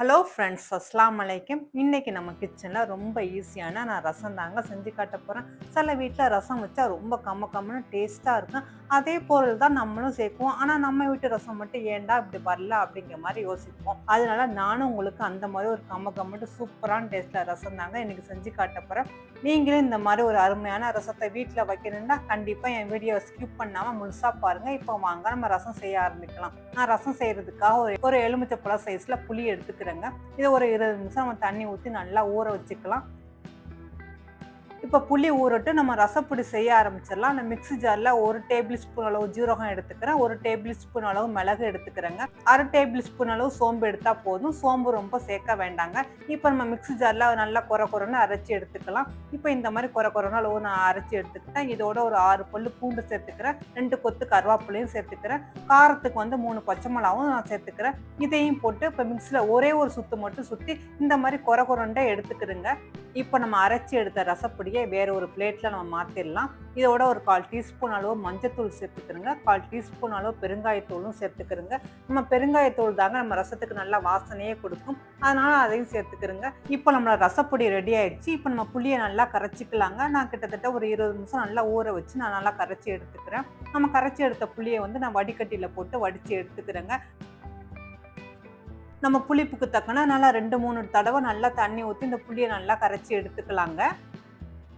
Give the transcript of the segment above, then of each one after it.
Hello friends அஸ்லாம் அலைக்கம் இன்றைக்கி நம்ம கிச்சனில் ரொம்ப ஈஸியான நான் ரசம் தாங்க செஞ்சு காட்ட போகிறேன் சில வீட்டில் ரசம் வச்சா ரொம்ப கம்ம கம்மனு டேஸ்ட்டாக இருக்கும். அதே பொருள் தான் நம்மளும் சேர்க்குவோம். ஆனால் நம்ம வீட்டு ரசம் மட்டும் ஏன்டா இப்படி வரல அப்படிங்கிற மாதிரி யோசிப்போம். அதனால நானும் உங்களுக்கு அந்த மாதிரி ஒரு கம்ம கம்மட்டு சூப்பரான டேஸ்ட்டில் ரசம் தாங்க இன்றைக்கி செஞ்சு காட்ட போகிறேன் நீங்களும் இந்த மாதிரி ஒரு அருமையான ரசத்தை வீட்டில் வைக்கணும்னா கண்டிப்பாக என் வீடியோவை ஸ்கிப் பண்ணாமல் முழுசாக பாருங்கள் இப்போ வாங்க நம்ம ரசம் செய்ய ஆரம்பிக்கலாம். நான் ரசம் செய்கிறதுக்காக ஒரு ஒரு எலுமிச்சப்பழம் சைஸில் புளி எடுத்துடுங்க இதை ஒரு இருபது நிமிஷம் நம்ம தண்ணி ஊற்றி நல்லா ஊற வச்சுக்கலாம். இப்போ புளி ஊறட்டு நம்ம ரசப்பொடி செய்ய ஆரம்பிச்சிடலாம். அந்த மிக்ஸி ஜாரில் ஒரு டேபிள் ஸ்பூன் அளவு ஜீரகம் எடுத்துக்கிறேன். ஒரு டேபிள் ஸ்பூன் அளவு மிளகு எடுத்துக்கிறேங்க. அரை டேபிள் ஸ்பூன் அளவு சோம்பு எடுத்தால் போதும். சோம்பு ரொம்ப சேர்க்க வேண்டாங்க. இப்போ நம்ம மிக்ஸி ஜாரில் நல்லா குறை குறைன்னு அரைச்சி எடுத்துக்கலாம். இப்போ இந்த மாதிரி குறை குறைன்னு அளவு நான் அரைச்சி எடுத்துக்கிட்டேன். இதோட ஒரு ஆறு பல்லு பூண்டு சேர்த்துக்கிறேன். ரெண்டு கொத்து கருவேப்பிலையும் சேர்த்துக்கிறேன். காரத்துக்கு வந்து மூணு பச்சை மிளகாவும் நான் சேர்த்துக்கிறேன். இதையும் போட்டு இப்போ மிக்ஸியில் ஒரே ஒரு சுத்து மட்டும் சுற்றி இந்த மாதிரி குறை குறைண்டே எடுத்துக்கிறேங்க இப்போ நம்ம அரைச்சி எடுத்த ரசப்பொடியை வேற ஒரு பிளேட்டில் நம்ம மாற்றிடலாம் இதோட ஒரு கால் டீஸ்பூன் அளவு மஞ்சத்தூள் சேர்த்துக்கிறோங்க. கால் டீஸ்பூன் அளவு பெருங்காயத்தூளும் சேர்த்துக்கிறோங்க. நம்ம பெருங்காயத்தூள் தாங்க நம்ம ரசத்துக்கு நல்லா வாசனையே கொடுக்கும். அதனால் அதையும் சேர்த்துக்கிறோங்க. இப்போ நம்மளோட ரசப்பொடி ரெடி ஆயிடுச்சு. இப்போ நம்ம புளியை நல்லா கரைச்சிக்கலாங்க. நான் கிட்டத்தட்ட ஒரு இருபது நிமிஷம் நல்லா ஊற வச்சு நான் நல்லா கரைச்சி எடுத்துக்கிறேன். நம்ம கரைச்சி எடுத்த புளியை வந்து நான் வடிகட்டியில் போட்டு வடித்து எடுத்துக்கிறேங்க. நம்ம புளிப்புக்கு தக்கன நல்லா ரெண்டு மூணு தடவை நல்லா தண்ணி ஊற்றி இந்த புளியை நல்லா கரைச்சி எடுத்துக்கலாங்க.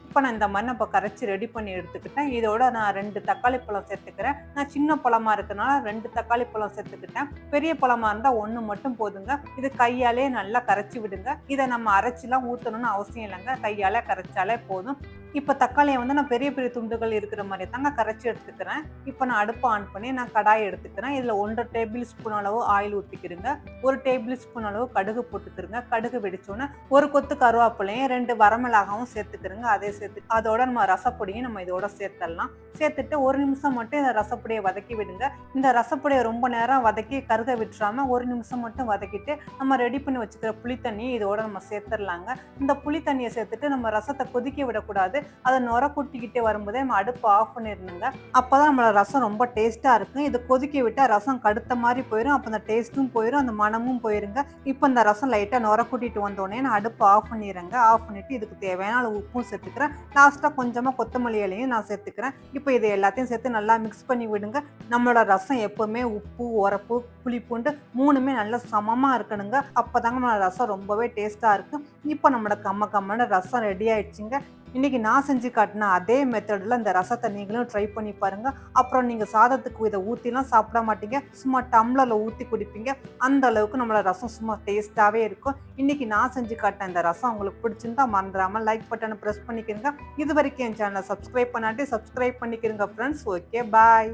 இப்போ நான் இந்த மாதிரி இப்போ கரைச்சி ரெடி பண்ணி எடுத்துக்கிட்டேன். இதோட நான் ரெண்டு தக்காளி பழம் சேர்த்துக்கிறேன். நான் சின்ன பழமாக இருக்கனால ரெண்டு தக்காளி பழம் சேர்த்துக்கிட்டேன். பெரிய பழமாக இருந்தால் ஒன்று மட்டும் போதுங்க. இது கையாலே நல்லா கரைச்சி விடுங்க. இதை நம்ம அரைச்சிலாம் ஊற்றணும்னு அவசியம் இல்லைங்க. கையாலே கரைச்சாலே போதும். இப்போ தக்காளியை வந்து நான் பெரிய பெரிய துண்டுகள் இருக்கிற மாதிரி தாங்க கரைச்சி எடுத்துக்கிறேன். இப்போ நான் அடுப்பு ஆன் பண்ணி நான் கடாய் எடுத்துக்கிறேன். இதில் ஒன்றரை டேபிள் ஸ்பூன் அளவு ஆயில் ஊற்றிக்கிறேங்க ஒரு டேபிள் ஸ்பூன் அளவு கடுகு போட்டுக்கிறேங்க கடுகு வெடிச்சோன்னே ஒரு கொத்து கருவேப்பிலையும் ரெண்டு வரமிளகாவும் சேர்த்துக்கிறேங்க அதே சேர்த்து அதோட நம்ம ரசப்பொடியும் நம்ம இதோட சேர்த்துடலாம் சேர்த்துட்டு ஒரு நிமிஷம் மட்டும் இந்த ரசப்பொடியை வதக்கி விடுங்க. இந்த ரசப்பொடியை ரொம்ப நேரம் வதக்கி கருக விட்டுறாமல் ஒரு நிமிஷம் மட்டும் வதக்கிட்டு நம்ம ரெடி பண்ணி வச்சுக்கிற புளி தண்ணியை இதோட நம்ம சேர்த்துடலாங்க இந்த புளி தண்ணியை சேர்த்துட்டு நம்ம ரசத்தை கொதிக்க விடக்கூடாது. அதை நுர குட்டிக்கிட்டே வரும்போதே நம்ம அடுப்பு ஆஃப் பண்ணிடணுங்க. அப்போதான் நம்மளோட ரசம் ரொம்ப டேஸ்ட்டாக இருக்கும். இது கொதிக்க விட்டால் ரசம் கடுத்த மாதிரி போயிடும் அப்போ அந்த டேஸ்ட்டும் போயிடும் அந்த மனமும் போயிருங்க. இப்போ இந்த ரசம் லைட்டாக நுர கூட்டிட்டு வந்தோடனே நான் அடுப்பு ஆஃப் பண்ணிடுறேங்க. ஆஃப் பண்ணிட்டு இதுக்கு தேவையான உப்பும் சேர்த்துக்கிறேன். லாஸ்ட்டாக கொஞ்சமாக கொத்தமல்லி இலையும் நான் சேர்த்துக்கிறேன். இப்போ இது எல்லாத்தையும் சேர்த்து நல்லா மிக்ஸ் பண்ணி விடுங்க. நம்மளோட ரசம் எப்போவுமே உப்பு உரப்பு புளிப்புண்டு மூணுமே நல்லா சமமாக இருக்கணுங்க. அப்போ தாங்க நம்மளோட ரசம் ரொம்பவே டேஸ்ட்டாக இருக்கும் இப்போ நம்மளோட கம்ம கம்மன ரசம் ரெடி ஆயிடுச்சுங்க. இன்றைக்கி நான் செஞ்சு காட்டின அதே மெத்தடில் இந்த ரசத்தை நீங்களும் ட்ரை பண்ணி பாருங்கள் அப்புறம் நீங்கள் சாதத்துக்கு இதை ஊற்றிலாம் சாப்பிட மாட்டீங்க. சும்மா டம்ளரில் ஊற்றி குடிப்பீங்க. அந்த அளவுக்கு நம்மளோட ரசம் சும்மா டேஸ்ட்டாகவே இருக்கும். இன்றைக்கி நான் செஞ்சு காட்டின இந்த ரசம் உங்களுக்கு பிடிச்சிருந்தா மறந்துடாமல் லைக் பட்டனை ப்ரெஸ் பண்ணிக்கிறங்க இது வரைக்கும் என் சேனலை சப்ஸ்கிரைப் பண்ணாட்டி சப்ஸ்கிரைப் பண்ணிக்கிறங்க ஃப்ரெண்ட்ஸ் ஓகே பாய்